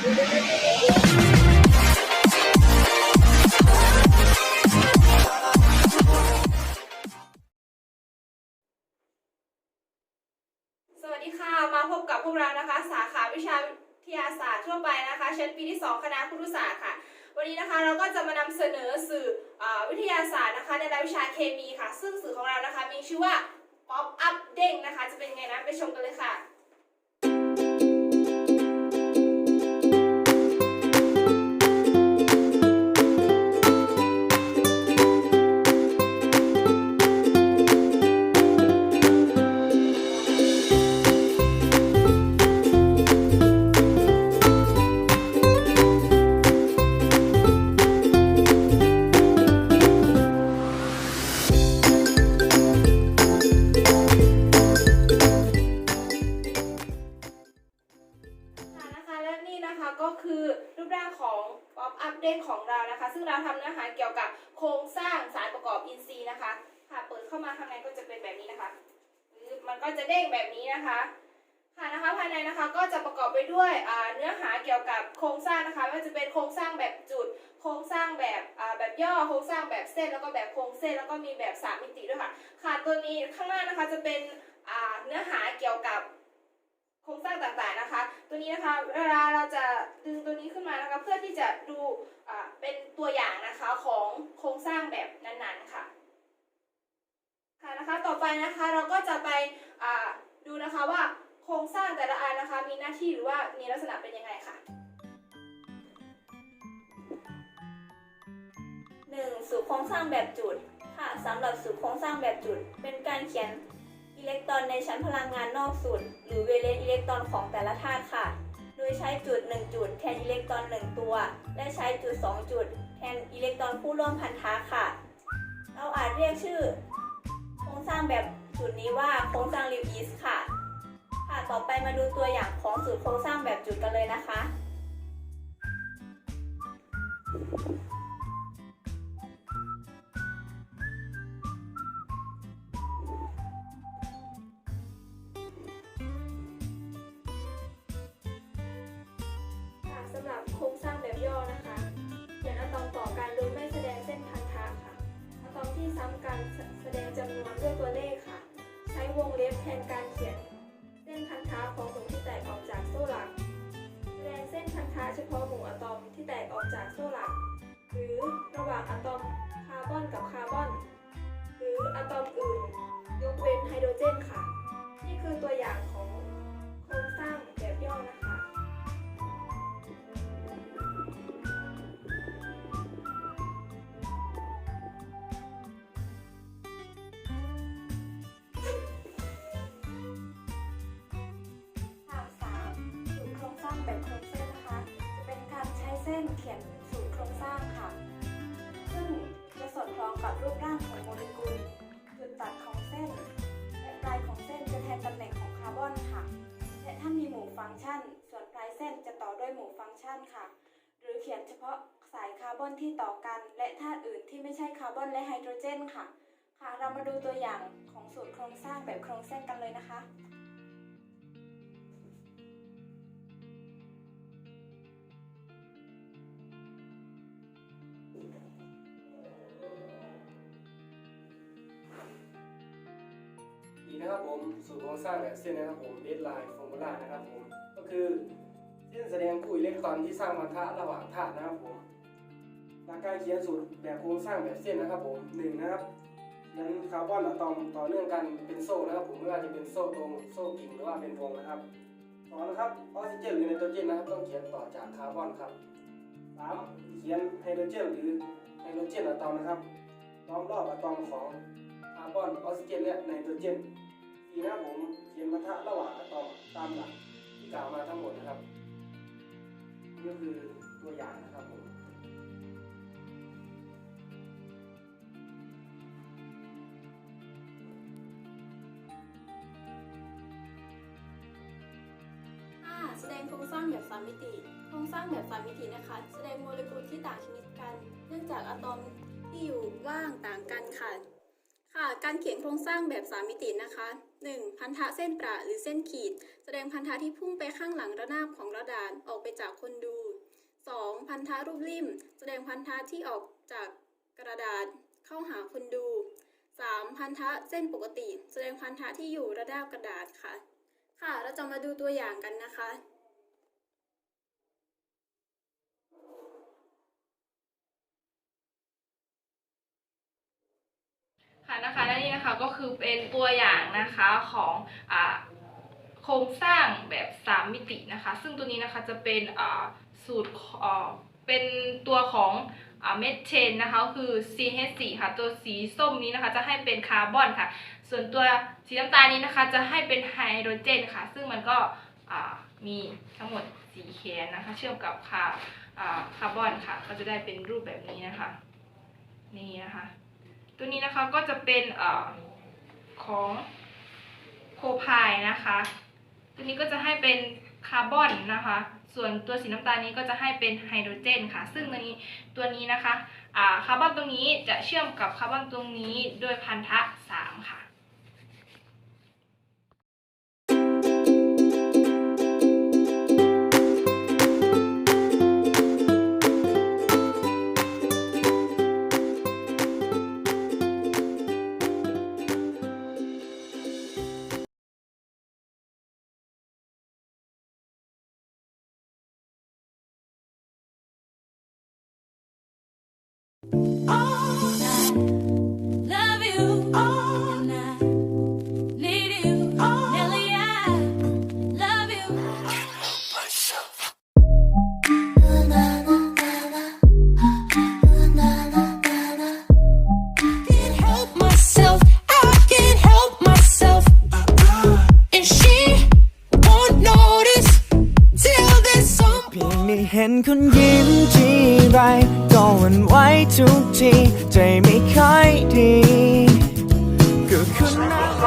สวัสดีค่ะ มาพบกับพวกเรานะคะ สาขาวิชาวิทยาศาสตร์ทั่วไปนะคะ ชั้นปีที่ 2 คณะครุศาสตร์ค่ะ วันนี้นะคะเราก็จะมานำเสนอสื่ออวิทยาศาสตร์นะคะ ในรายวิชาเคมีค่ะ ซึ่งสื่อของเรานะคะมีชื่อว่า Pop Up เด้งนะคะ จะเป็นไงนะไปชมกันเลยค่ะาของ Pop Up เด้งของเรานะคะ ซึ่งเราทำเนื้อหาเกี่ยวกับโครงสร้างสารประกอบอินทรีย์นะคะค่ะเปิดเข้ามาข้างในก็จะเป็นแบบนี้นะคะ มันก็จะเด้งแบบนี้นะคะค่ะนะคะภายในนะคะก็จะประกอบไปด้วยเนื้อหาเกี่ยวกับโครงสร้างนะคะว่าจะเป็นโครงสร้างแบบจุด โครงสร้างแบบแบบย่อโครงสร้างแบบเส้นแล้วก็แบบโครงเส้นแล้วก็มีแบบสามมิติด้วยค่ะค่ะตัวนี้ข้างหน้านะคะจะเป็นเนื้อหาเกี่ยวกับ โครงสร้างต่างๆนะคะ ตัวนี้นะคะเวลาเราจะดึงตัวนี้ขึ้นมานะคะเพื่อที่จะดูเป็นตัวอย่างนะคะของโครงสร้างแบบนั้นๆค่ะค่ะนะคะต่อไปนะคะเราก็จะไปดูนะคะว่าโครงสร้างแต่ละอันนะคะ มีหน้าที่หรือว่ามีลักษณะเป็นยังไงค่ะหนึ่งสูตรโครงสร้างแบบจุดค่ะสำหรับสูตรโครงสร้างแบบจุด เป็นการเขียน อิเล็กตรอนในชั้นพลังงานนอกสูตรหรือเวเลนอิเล็กตรอนของแต่ละธาตุค่ะ โดยใช้จุด 1 จุดแทนอิเล็กตรอน 1 ตัว และใช้จุด 2 จุด แทนอิเล็กตรอนผู้ร่วมพันธะค่ะ เราอาจเรียกชื่อ โครงสร้างแบบจุดนี้ว่าโครงสร้างลิวอิสค่ะ ค่ะ ต่อไปมาดูตัวอย่างของสูตรโครงสร้างแบบจุดกันเลยนะคะค่ะ ซ้ำกันแสแสดงจำนวนด้วยตัวเลขค่ะ ใช้วงเล็บแทนการเขียน เส้นพันธะของหมู่ที่แตกออกจากโซ่หลัก แสดงเส้นพันธะเฉพาะหมู่อะตอมที่แตกออกจากโซ่หลัก หรือระหว่างอะตอมคาร์บอนกับคาร์บอน หรืออะตอมอื่น ยกเว้นไฮโดรเจนค่ะ นี่คือตัวอย่างของ นเขียนสูตรโครงสร้างค่ะ ซึ่งจะสอดคล้องกับรูปร่างของโมเลกุล จุดตัดของเส้น และปลายของเส้นจะแทนตำแหน่งของคาร์บอนค่ะ และถ้ามีหมู่ฟังก์ชัน ส่วนปลายเส้นจะต่อด้วยหมู่ฟังก์ชันค่ะ หรือเขียนเฉพาะสายคาร์บอนที่ต่อกัน และธาตุอื่นที่ไม่ใช่คาร์บอนและไฮโดรเจนค่ะ ค่ะ เรามาดูตัวอย่างของสูตรโครงสร้างแบบโครงเส้นกันเลยนะคะ นี่นะครับผมสูตรโครงสร้างแบบเส้นนะครับผมเบสไลน์ฟอร์มูลานะครับผมก็คือเส้นแสดงคู่อิเล็กตรอนที่สร้างพันธะระหว่างธาตุนะครับผมหลักการเขียนสูตรแบบโครงสร้างแบบเส้นนะครับผมหนึ่งนะครับเขียนคาร์บอนอะตอมต่อเนื่องกันเป็นโซ่นะครับผมไม่ว่าจะเป็นโซ่ตรงโซ่กิ่งหรือว่าเป็นวงนะครับสองนะครับออกซิเจนหรือไนโตรเจนนะครับต้องเขียนต่อจากคาร์บอนครับ สามเขียนไฮโดรเจนหรือไฮโดรเจนอะตอมนะครับล้อมรอบอะตอมของคาร์บอนออกซิเจนและไนโตรเจนทีนะผมเขียนปะทะระหว่างอะตอมตามหลักที่กล่าวมาทั้งหมดนะครับนี่ก็คือตัวอย่างนะครับผม โครงสร้างแบบสามมิติ โครงสร้างแบบสามมิตินะคะ แสดงโมเลกุลที่ต่างชนิดกัน เนื่องจากอะตอมที่อยู่ว่างต่างกันค่ะ ค่ะ การเขียนโครงสร้างแบบสามมิตินะคะ 1. พันธะเส้นประหรือเส้นขีด แสดงพันธะที่พุ่งไปข้างหลังระนาบของกระดานออกไปจากคนดู 2. พันธะรูปริมแสดงพันธะที่ออกจากกระดาษเข้าหาคนดู 3. พันธะเส้นปกติ แสดงพันธะที่อยู่ระนาบกระดาษค่ะ ค่ะ เราจะมาดูตัวอย่างกันนะคะ ค่ะนะคะและนี่นะคะก็คือเป็นตัวอย่างนะคะของอโครงสร้างแบบ 3 มิตินะคะ ซึ่งตัวนี้นะคะจะเป็นสูตรเป็นตัวของเมทเชนนะคะคือ CH4 ค่ะตัวสีส้มนี้นะคะจะให้เป็นคาร์บอนค่ะ ส่วนตัวสีน้ำตาลนี้นะคะจะให้เป็นไฮโดรเจนค่ะ ซึ่งมันก็มีทั้งหมดสีแคนนะคะ เชื่อมกับคาร์บอนค่ะ ก็จะได้เป็นรูปแบบนี้นะคะ นี่นะคะ ตัวนี้นะคะก็จะเป็นอของโคพายนะคะ ตัวนี้ก็จะให้เป็นคาร์บอนนะคะ ส่วนตัวสีน้ำตาลนี้ก็จะให้เป็นไฮโดรเจนค่ะ ซึ่งตัวนี้ตัวนี้นะคะคาร์บอนตรงนี้จะเชื่อมกับคาร์บอนตรงนี้ด้วยพันธะ 3 ค่ะ เห็นคุณยิ้มทีไรก็วันไหวทุกทีใจไม่ค่อยดีก็คุณนะ